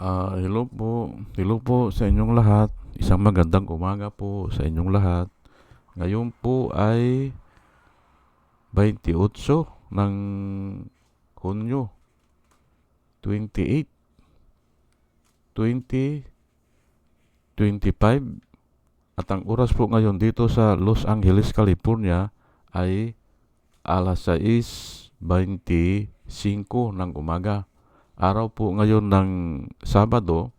Ah, hello po. Hello po sa inyong lahat. Isang magandang umaga po sa inyong lahat. Ngayon po ay 28 ng Hunyo 28 2025 at ang oras po ngayon dito sa Los Angeles, California ay alas 6.25 ng umaga araw po ngayon ng Sabado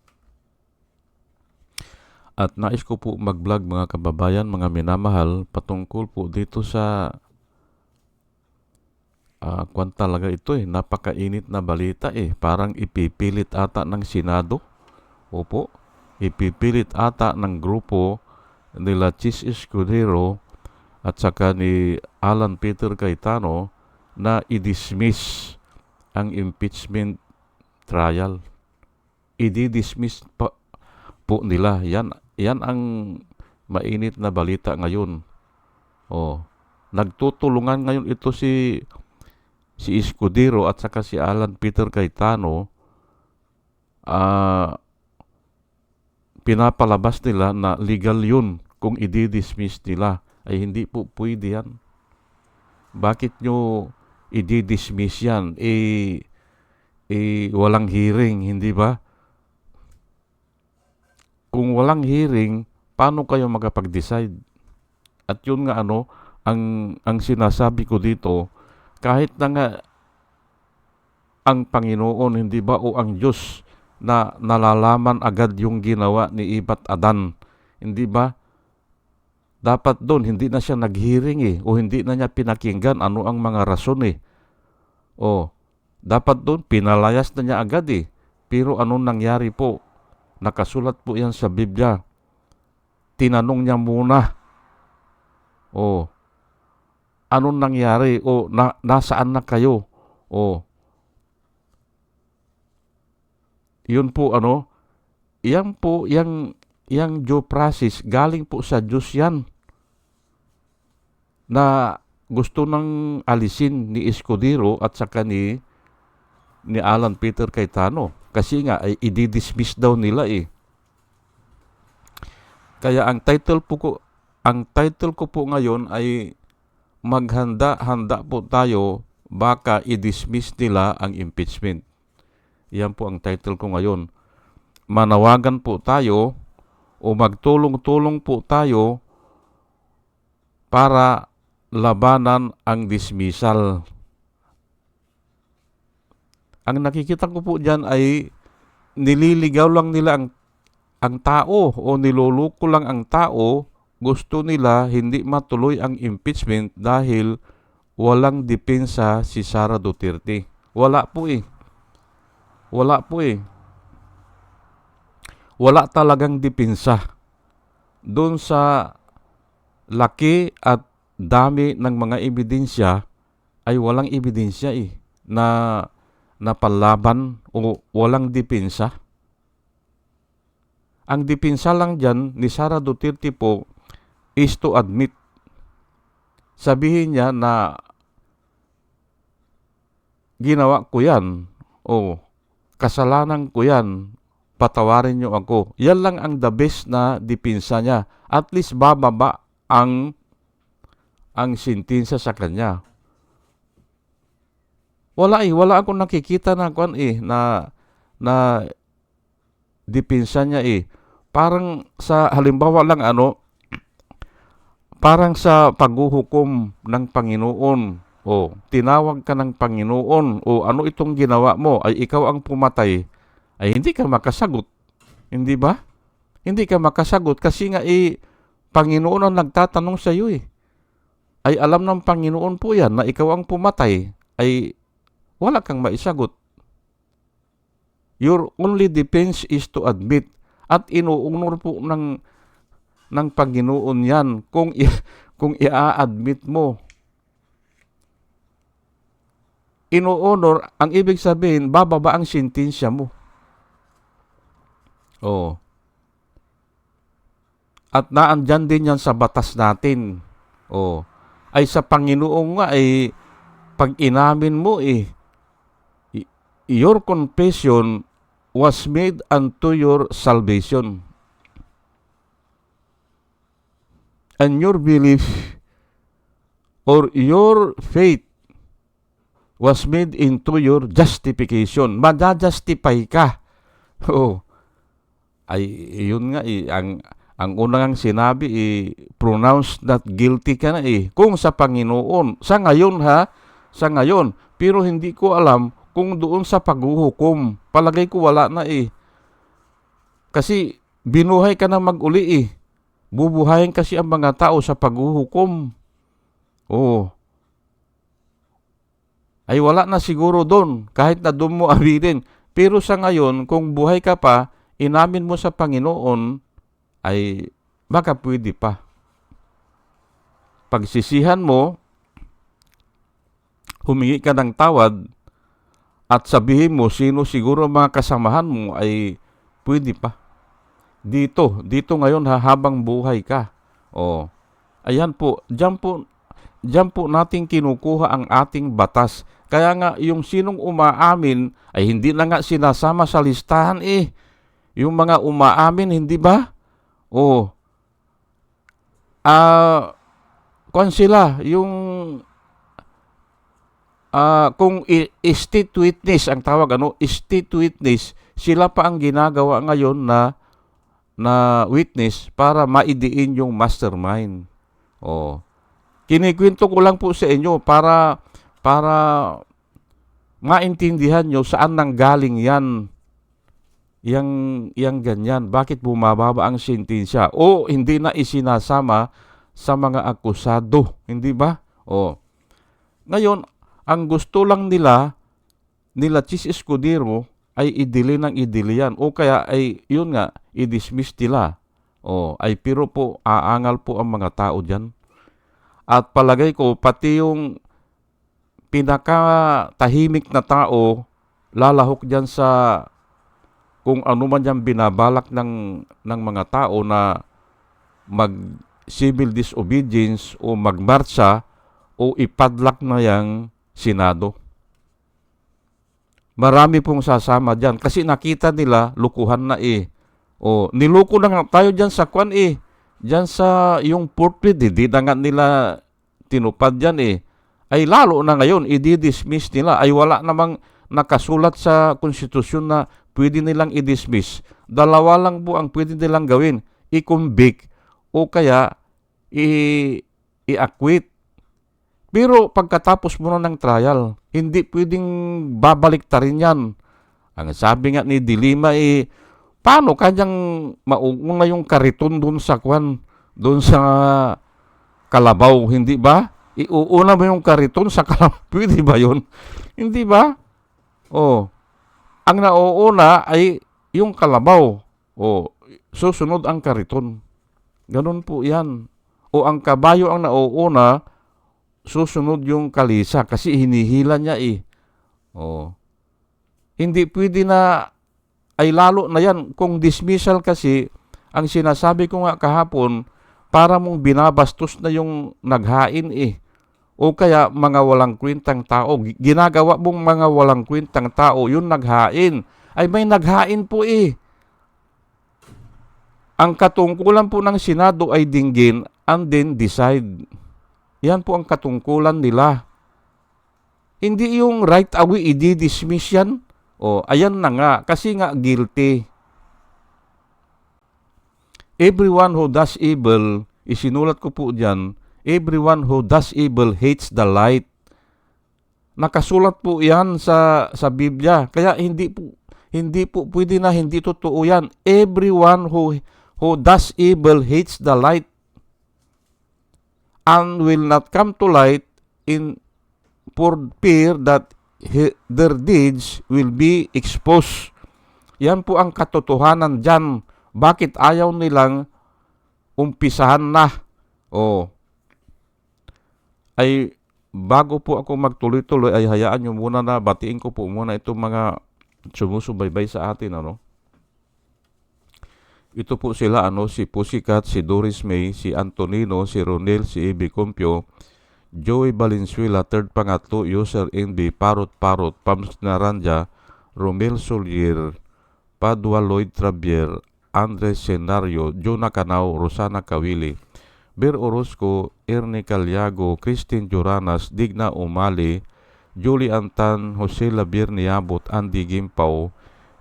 at nais ko po mag-vlog mga kababayan, mga minamahal patungkol po dito sa uh, kwan talaga ito eh, napakainit na balita eh, parang ipipilit ata ng Senado. Opo, ipipilit ata ng grupo nila Chis Escudero at saka ni Alan Peter Cayetano na i-dismiss ang impeachment trial. I-dismiss pa po nila. Yan, yan ang mainit na balita ngayon. Oh, nagtutulungan ngayon ito si si Escudero at saka si Alan Peter Cayetano uh, pinapalabas nila na legal yun kung i-dismiss nila ay hindi po pwede yan. Bakit nyo i-dismiss yan? Eh, eh, walang hearing, hindi ba? Kung walang hearing, paano kayo makapag-decide? At yun nga ano, ang, ang sinasabi ko dito, kahit na nga ang Panginoon, hindi ba, o ang Diyos na nalalaman agad yung ginawa ni Ibat Adan, hindi ba? Dapat doon, hindi na siya nag-hearing eh, o hindi na niya pinakinggan ano ang mga rason eh. O, dapat doon, pinalayas na niya agad eh. Pero anong nangyari po? Nakasulat po yan sa Biblia. Tinanong niya muna. O, anong nangyari? O, na, nasaan na kayo? O, yun po ano, yan po, yang, yang due process, galing po sa Diyos yan. Na gusto nang alisin ni Escudero at saka ni ni Alan Peter Cayetano kasi nga ay i-dismiss daw nila eh. Kaya ang title po ko ang title ko po ngayon ay maghanda-handa po tayo baka i-dismiss nila ang impeachment. Yan po ang title ko ngayon. Manawagan po tayo o magtulong-tulong po tayo para labanan ang dismissal ang nakikita ko po diyan ay nililigaw lang nila ang ang tao o niloloko lang ang tao. Gusto nila hindi matuloy ang impeachment dahil walang depensa si Sara Duterte. Wala po eh. Wala po eh. Wala talagang depensa. Doon sa laki at dami ng mga ebidensya ay walang ebidensya eh na na palaban o walang depensa. Ang depensa lang dyan ni Sara Duterte po is to admit. Sabihin niya na ginawa ko yan o kasalanan ko yan, patawarin niyo ako. Yan lang ang the best na depensa niya. At least bababa ang ang sentensya sa kanya. Wala eh, wala akong nakikita na kwan eh na na depensa niya eh. Parang sa halimbawa lang ano, parang sa paghuhukom ng Panginoon o tinawag ka ng Panginoon o ano itong ginawa mo ay ikaw ang pumatay ay hindi ka makasagot. Hindi ba? Hindi ka makasagot kasi nga eh Panginoon ang nagtatanong sa iyo eh. Ay alam ng Panginoon po yan na ikaw ang pumatay ay wala kang maisagot. Your only defense is to admit at inuunor po ng ng Panginoon yan kung i, kung i-admit mo. Inuunor, ang ibig sabihin, bababa ang sentensya mo. Oh. At naandyan din yan sa batas natin. Oh. Ay sa Panginoon nga ay pag inamin mo eh your confession was made unto your salvation. And your belief or your faith was made into your justification. Madajustify ka. Oo. Ay, yun nga eh, ang, ang unang sinabi eh, pronounce not guilty ka na eh. Kung sa Panginoon. Sa ngayon ha, sa ngayon. Pero hindi ko alam kung doon sa paghuhukom. Palagay ko wala na eh. Kasi binuhay ka na mag-uli eh. Bubuhayin kasi ang mga tao sa paghuhukom. Oo. Ay wala na siguro doon, kahit na doon mo aminin. Pero sa ngayon, kung buhay ka pa, inamin mo sa Panginoon, ay baka pwede pa. Pagsisihan mo, humingi ka ng tawad, at sabihin mo sino siguro mga kasamahan mo ay pwede pa. Dito, dito ngayon ha, habang buhay ka. O, ayan po, diyan po, diyan po natin kinukuha ang ating batas. Kaya nga, yung sinong umaamin ay hindi na nga sinasama sa listahan eh. Yung mga umaamin, hindi ba? O, ah, kung sila, yung Ah, kung state witness ang tawag ano, state witness, sila pa ang ginagawa ngayon na na witness para maidiin yung mastermind. Oh. Kinikwento ko lang po sa inyo para para maintindihan nyo saan nanggaling yan. Yang, yang ganyan. Bakit bumababa ang sentensya? O hindi na isinasama sa mga akusado. Hindi ba? O. Ngayon, ang gusto lang nila, nila Chis Escudero, ay idili ng idili yan. O kaya ay, yun nga, i-dismiss nila. O, ay pero po, aangal po ang mga tao dyan. At palagay ko, pati yung pinaka-tahimik na tao, lalahok dyan sa kung ano man yan binabalak ng, ng mga tao na mag civil disobedience o magmarcha o ipadlak na yang Senado. Marami pong sasama dyan kasi nakita nila lukuhan na eh. O, niluko na nga tayo dyan sa kwan eh. Dyan sa yung portrait, hindi na nga nila tinupad dyan eh. Ay lalo na ngayon, i-dismiss nila. Ay wala namang nakasulat sa konstitusyon na pwede nilang i-dismiss. Dalawa lang po ang pwede nilang gawin. I-convict o kaya i- i-acquit. Pero pagkatapos mo na ng trial, hindi pwedeng babalik ta rin yan. Ang sabi nga ni Dilima eh, paano kanyang mauna yung kariton doon sa kwan, doon sa kalabaw, hindi ba? Iuuna mo yung kariton sa kalabaw, pwede ba yun? hindi ba? Oh, ang nauuna ay yung kalabaw. Oh, susunod ang kariton. Ganun po yan. O ang kabayo ang nauuna, susunod yung kalisa kasi hinihila niya eh. Oh. Hindi pwede na ay lalo na yan kung dismissal kasi ang sinasabi ko nga kahapon para mong binabastos na yung naghain eh. O kaya mga walang kwentang tao. Ginagawa mong mga walang kwentang tao, yung naghain. Ay may naghain po eh. Ang katungkulan po ng Senado ay dinggin and then decide. Yan po ang katungkulan nila. Hindi yung right away i-dismiss yan. O, ayan na nga. Kasi nga guilty. Everyone who does evil, isinulat ko po dyan, everyone who does evil hates the light. Nakasulat po yan sa, sa Biblia. Kaya hindi po, hindi po pwede na hindi totoo yan. Everyone who, who does evil hates the light and will not come to light in for fear that he, their deeds will be exposed. Yan po ang katotohanan dyan. Bakit ayaw nilang umpisahan na? O, ay bago po ako magtuloy-tuloy ay hayaan nyo muna na batiin ko po muna itong mga sumusubaybay sa atin ano ito po sila ano si Pussycat, si Doris May, si Antonino, si Ronel, si Ibi Compio, Joey Valenzuela, third pangatlo, user NB, Parot Parot, Pams Naranja, Romel Solier, Padua Lloyd Travier, Andres Senario, Jonah Canao, Rosana Kawili, Bir Orozco, Ernie Calyago, Christine Joranas, Digna Umali, Julie Antan, Jose Labir Niabot, Andy Gimpaw,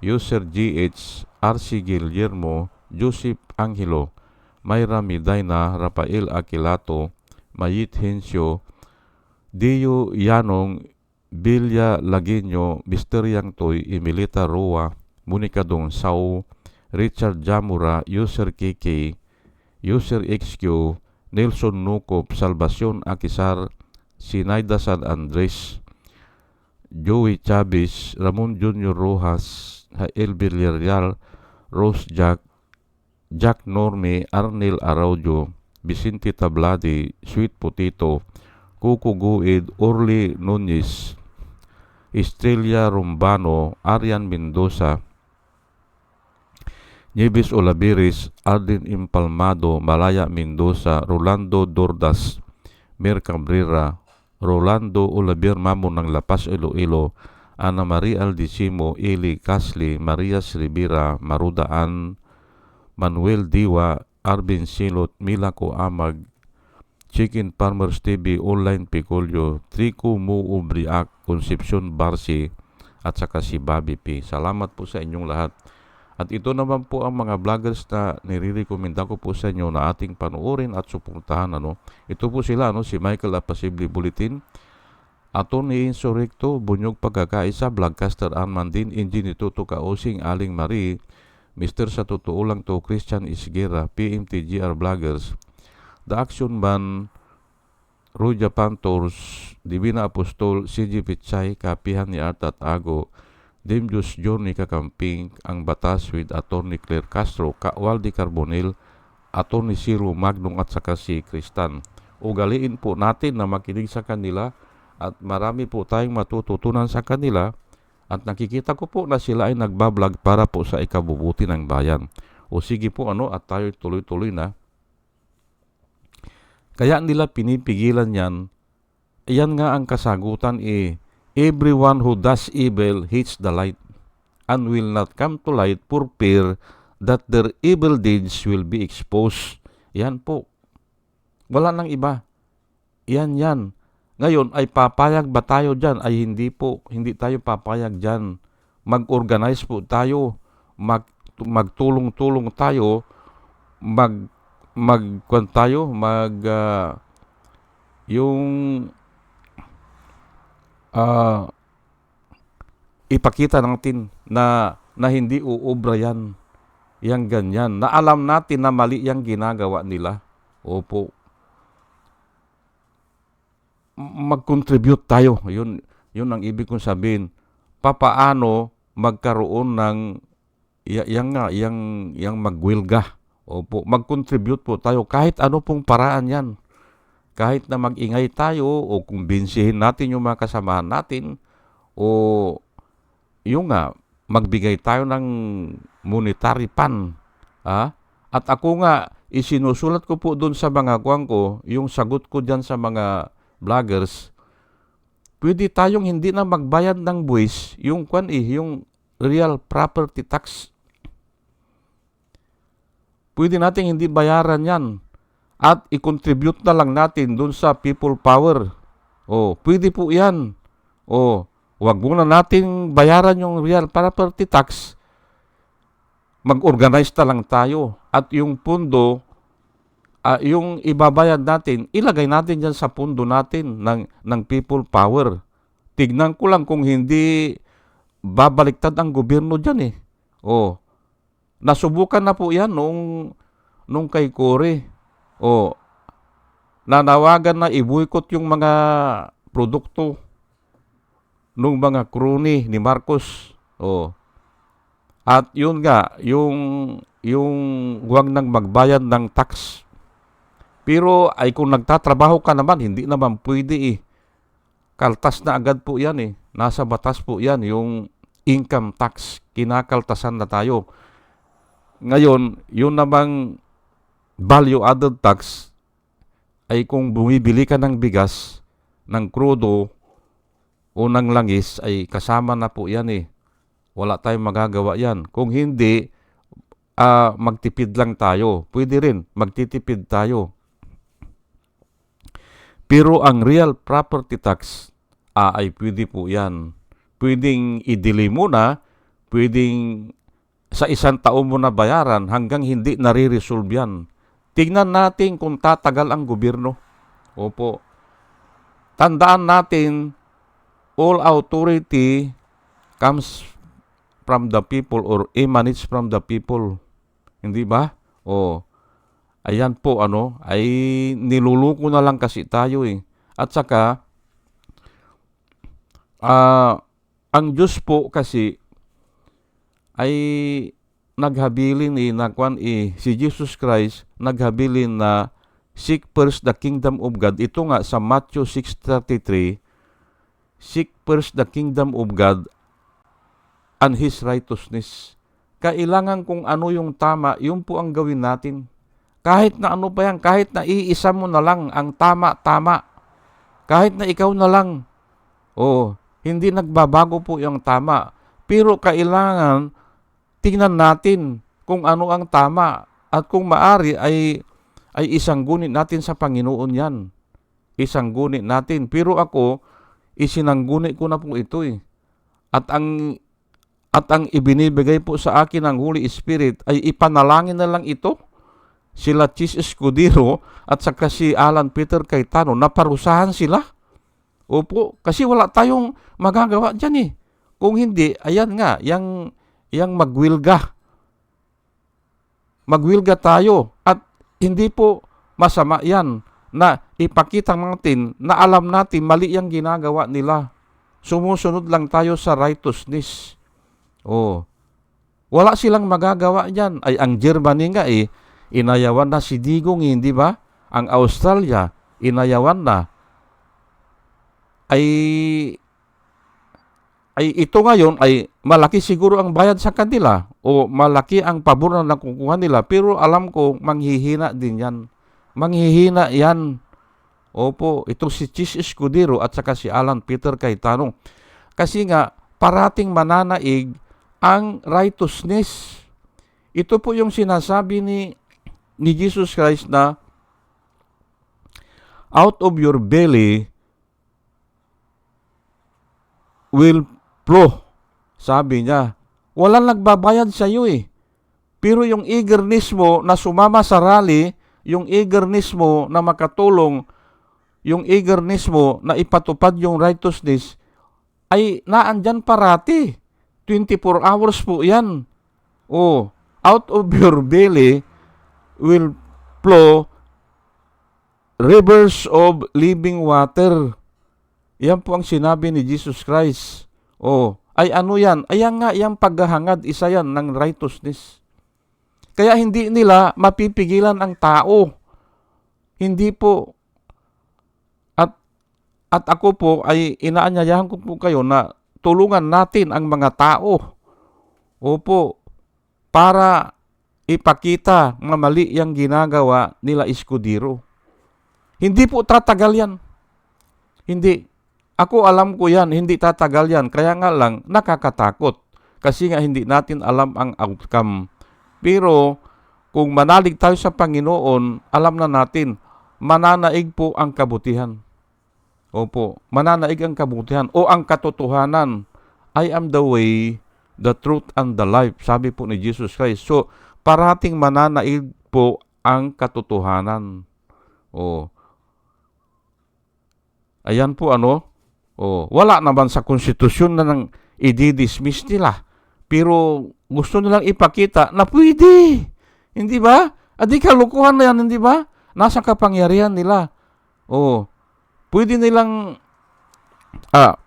User GH, RC Guillermo, Joseph Angelo, Mayra Midayna, Rafael Aquilato, Mayit Hensyo, Dio Yanong, Bilya Laguinyo, Mr. Yang Toy, Emilita Roa, Monica Dong Sao, Richard Jamura, User KK, User XQ, Nelson Nukop, Salvacion Akisar, Sinaida San Andres, Joey Chavez, Ramon Junior Rojas, Jael Villarreal, Rose Jack, Jack Norme, Arnel Araujo, Vicente Tabladi, Sweet Potato, Coco Guid, Orly Nunez, Estrella Rumbano, Arian Mendoza, Nieves Olaviris, Arden Impalmado, Malaya Mendoza, Rolando Dordas, Mer Cabrera, Rolando Olabir Mamon ng Lapas Iloilo, Ana Maria Aldisimo, Eli Casli, Maria Rivera, Marudaan, Manuel Diwa, Arvin Silot, Milako Amag, Chicken Farmers TV, Online Picolio, Trico Mu Ubriak, Concepcion Barsi, at saka si Bobby P. Salamat po sa inyong lahat. At ito naman po ang mga vloggers na nire-recommenda ko po sa inyo na ating panuorin at suportahan. Ano? Ito po sila, ano? si Michael Apasibli Bulletin, Atty. Insurrecto, Bunyog Pagkakaisa, Vlogcaster Armandin, Engine Tuto Kaosing, Aling Marie, Mr. Sa Totoo Lang To, Christian Isgera, PMTGR Vloggers, The Action Man, Ruja Pantors, Divina Apostol, CG Pichay, Kapihan ni Art at Ago, Dimjus Johnny Kakamping, Ang Batas with Atty. Claire Castro, Kawaldi Carbonel, Atty. Ciro Magnong at saka si Kristan. Ugaliin po natin na makinig sa kanila at marami po tayong matututunan sa kanila at nakikita ko po na sila ay nagbablog para po sa ikabubuti ng bayan. O sige po ano at tayo tuloy-tuloy na. Kaya nila pinipigilan yan. Yan nga ang kasagutan eh. Everyone who does evil hates the light and will not come to light for fear that their evil deeds will be exposed. Yan po. Wala nang iba. Yan yan. Ngayon ay papayag ba tayo dyan? Ay hindi po. Hindi tayo papayag dyan. Mag-organize po tayo. Mag, magtulong-tulong tayo. Mag magkwan tayo. Mag uh, yung uh, ipakita natin na na hindi uubra yan. Yang ganyan. Na alam natin na mali yung ginagawa nila. Opo. Mag-contribute tayo. Yun, yun ang ibig kong sabihin. Papaano magkaroon ng yang nga, yang, yang magwilga. Opo. Mag-contribute po tayo. Kahit ano pong paraan yan kahit na mag-ingay tayo o kumbinsihin natin yung mga kasamahan natin o yung nga, magbigay tayo ng monetary fund. Ha? At ako nga, isinusulat ko po doon sa mga kuwang ko, yung sagot ko dyan sa mga vloggers, pwede tayong hindi na magbayad ng buwis, yung kwan eh, yung real property tax. Pwede nating hindi bayaran yan at i-contribute na lang natin dun sa people power. O, pwede po yan. O, wag muna natin bayaran yung real property tax. Mag-organize na lang tayo. At yung pundo, uh, yung ibabayad natin, ilagay natin dyan sa pundo natin ng, ng people power. Tignan ko lang kung hindi babaliktad ang gobyerno dyan eh. O, nasubukan na po yan nung, nung kay Cory o nanawagan na i-boycott yung mga produkto nung mga kroni ni Marcos. O at yun nga, yung yung huwag nang magbayad ng tax. Pero ay kung nagtatrabaho ka naman, hindi naman pwede eh. Kaltas na agad po yan eh. Nasa batas po yan, yung income tax. Kinakaltasan na tayo. Ngayon, yun namang value added tax ay kung bumibili ka ng bigas, ng krudo o ng langis ay kasama na po yan eh. Wala tayong magagawa yan. Kung hindi, ah, magtipid lang tayo. Pwede rin, magtitipid tayo. Pero ang real property tax, ah, ay pwede po yan. Pwedeng i-delay mo na, pwedeng sa isang taon mo na bayaran hanggang hindi nare-resolve yan. Tingnan natin kung tatagal ang gobyerno. Opo. Tandaan natin, all authority comes from the people or emanates from the people. Hindi ba? O, ayan po ano, ay niluluko na lang kasi tayo eh. At saka, ah, ang Diyos po kasi ay naghabilin eh, nakwan eh, si Jesus Christ naghabilin na seek first the kingdom of God. Ito nga sa Matthew 6.33, seek first the kingdom of God and His righteousness. Kailangan kung ano yung tama, yun po ang gawin natin. Kahit na ano pa yan, kahit na iisa mo na lang ang tama-tama. Kahit na ikaw na lang. Oh, hindi nagbabago po yung tama. Pero kailangan tingnan natin kung ano ang tama at kung maari ay ay isang gunit natin sa Panginoon yan. Isang gunit natin. Pero ako, isinanggunit ko na po ito eh. At ang at ang ibinibigay po sa akin ng Holy Spirit ay ipanalangin na lang ito. Sila Chis Escudero at saka si Alan Peter Cayetano, naparusahan sila. Opo, kasi wala tayong magagawa dyan eh. Kung hindi, ayan nga, yang, yang magwilga. Magwilga tayo at hindi po masama yan na ipakita natin na alam natin mali yung ginagawa nila. Sumusunod lang tayo sa righteousness. Oh. Wala silang magagawa diyan. Ay ang Germany nga eh inayawan na si Digong, hindi ba? Ang Australia inayawan na. Ay ay ito ngayon ay malaki siguro ang bayad sa kanila o malaki ang pabor na nakukuha nila pero alam ko manghihina din yan. Manghihina yan. Opo, ito si Chis Escudero at saka si Alan Peter Cayetano. Kasi nga parating mananaig ang righteousness. Ito po yung sinasabi ni ni Jesus Christ na out of your belly will flow. Sabi niya, walang nagbabayad sa iyo eh. Pero yung eagerness mo na sumama sa rally, yung eagerness mo na makatulong, yung eagerness mo na ipatupad yung righteousness, ay naandyan parati. 24 hours po yan. Oh, out of your belly will flow rivers of living water. Yan po ang sinabi ni Jesus Christ. Oh, ay ano yan? Ayan nga, yung paghahangad, isa yan ng righteousness. Kaya hindi nila mapipigilan ang tao. Hindi po. At, at ako po ay inaanyayahan ko po kayo na tulungan natin ang mga tao. Opo, para ipakita na mali yung ginagawa nila Iskudiro. Hindi po tatagal yan. Hindi. Ako alam ko yan, hindi tatagal yan. Kaya nga lang, nakakatakot. Kasi nga hindi natin alam ang outcome. Pero, kung manalig tayo sa Panginoon, alam na natin, mananaig po ang kabutihan. Opo, mananaig ang kabutihan o ang katotohanan. I am the way, the truth, and the life. Sabi po ni Jesus Christ. So, parating mananaig po ang katotohanan. O, ayan po ano, o, wala naman sa konstitusyon na nang i-dismiss nila. Pero gusto nilang ipakita na pwede. Hindi ba? Adi kalukuhan na yan, hindi ba? Nasa kapangyarihan nila. O, pwede nilang ah,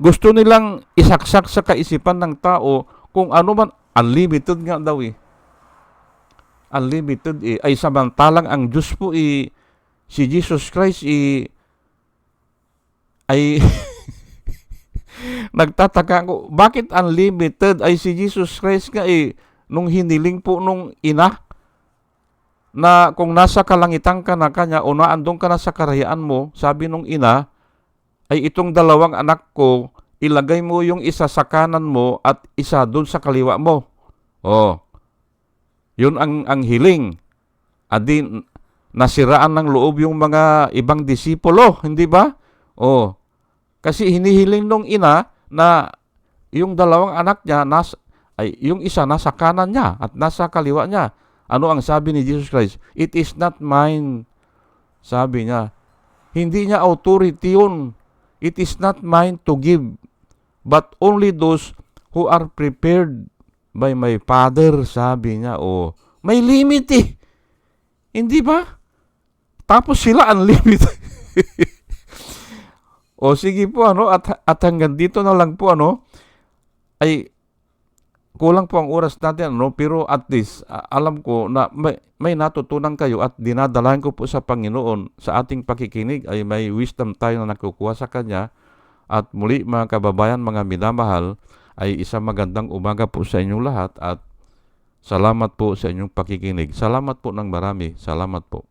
gusto nilang isaksak sa kaisipan ng tao kung ano man unlimited nga daw eh. Unlimited eh. Ay samantalang ang Diyos po eh, si Jesus Christ eh, ay nagtataka ko, bakit unlimited ay si Jesus Christ nga eh, nung hiniling po nung ina, na kung nasa kalangitan ka na kanya o naandong ka na sa karayaan mo, sabi nung ina, ay itong dalawang anak ko, ilagay mo yung isa sa kanan mo at isa doon sa kaliwa mo. Oh. Yun ang ang hiling. Adi nasiraan ng loob yung mga ibang disipulo, hindi ba? Oh. Kasi hinihiling nung ina na yung dalawang anak niya nas ay yung isa nasa kanan niya at nasa kaliwa niya. Ano ang sabi ni Jesus Christ? It is not mine. Sabi niya. Hindi niya authority yun. It is not mine to give, but only those who are prepared by my Father, sabi niya. O, may limit eh. Hindi ba? Tapos sila unlimited. o sige po ano at at hanggang dito na lang po ano ay kulang po ang oras natin ano pero at least alam ko na may, may natutunan kayo at dinadalahan ko po sa Panginoon sa ating pakikinig ay may wisdom tayo na nakukuha sa Kanya at muli mga kababayan mga minamahal ay isang magandang umaga po sa inyong lahat at salamat po sa inyong pakikinig. Salamat po ng marami. Salamat po